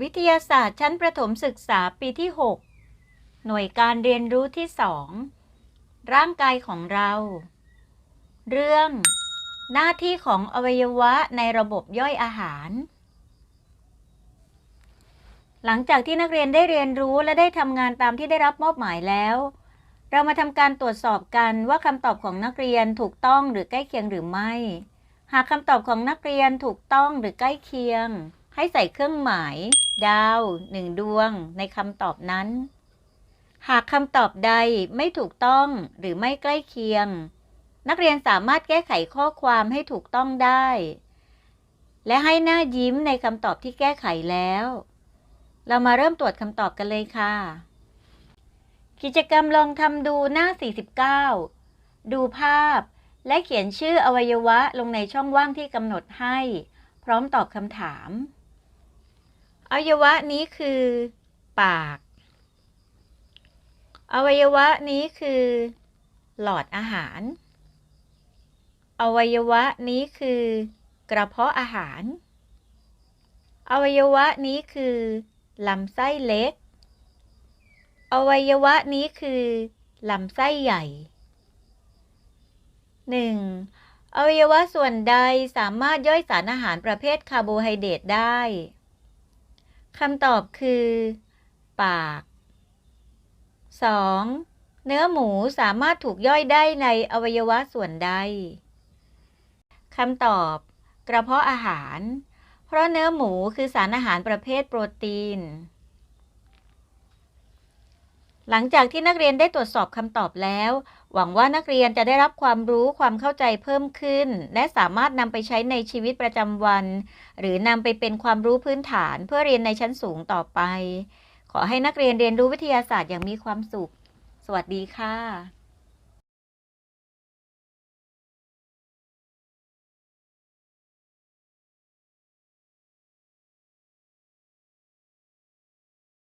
วิทยาศาสตร์ชั้นประถมศึกษาปีที่ 6 หน่วยการเรียนรู้ที่ 2 ร่างกายของเรา เรื่อง หน้าที่ของอวัยวะในระบบย่อยอาหาร หลังจากที่นักเรียนได้เรียนรู้และได้ทำงานตามที่ได้รับมอบหมายแล้ว เรามาทำการตรวจสอบกันว่าคำตอบของนักเรียนถูกต้องหรือใกล้เคียงหรือไม่ หากคำตอบของนักเรียนถูกต้องหรือใกล้เคียง ให้ใส่เครื่องหมาย ดาวหนึ่งดวงในคำตอบนั้น หากคำตอบใดไม่ถูกต้องหรือไม่ใกล้เคียง นักเรียนสามารถแก้ไขข้อความให้ถูกต้องได้ และให้หน้ายิ้มในคำตอบที่แก้ไขแล้ว เรามาเริ่มตรวจคำตอบกันเลยค่ะ กิจกรรมลองทำดูหน้า 49 ดูภาพและเขียนชื่ออวัยวะลงในช่องว่างที่กำหนดให้ พร้อมตอบคำถาม อวัยวะนี้คือปาก อวัยวะนี้คือ หลอดอาหาร อวัยวะนี้คือกระเพาะอาหาร อวัยวะนี้คือลำไส้เล็ก อวัยวะนี้คือลำไส้ใหญ่ 1. อวัยวะส่วนใดสามารถย่อยสารอาหารประเภทคาร์โบไฮเดรตได้ คำตอบคือ ปาก 2. เนื้อหมูสามารถถูกย่อยได้ในอวัยวะส่วนใดคำตอบ กระเพาะอาหาร เพราะเนื้อหมูคือสารอาหารประเภทโปรตีน หลังจากที่นักเรียนได้ตรวจสอบคำตอบแล้ว หวังว่านักเรียนจะได้รับความรู้ความเข้าใจเพิ่มขึ้น และสามารถนำไปใช้ในชีวิตประจำวัน หรือนำไปเป็นความรู้พื้นฐานเพื่อเรียนในชั้นสูงต่อไป ขอให้นักเรียนเรียนรู้วิทยาศาสตร์อย่างมีความสุข สวัสดีค่ะ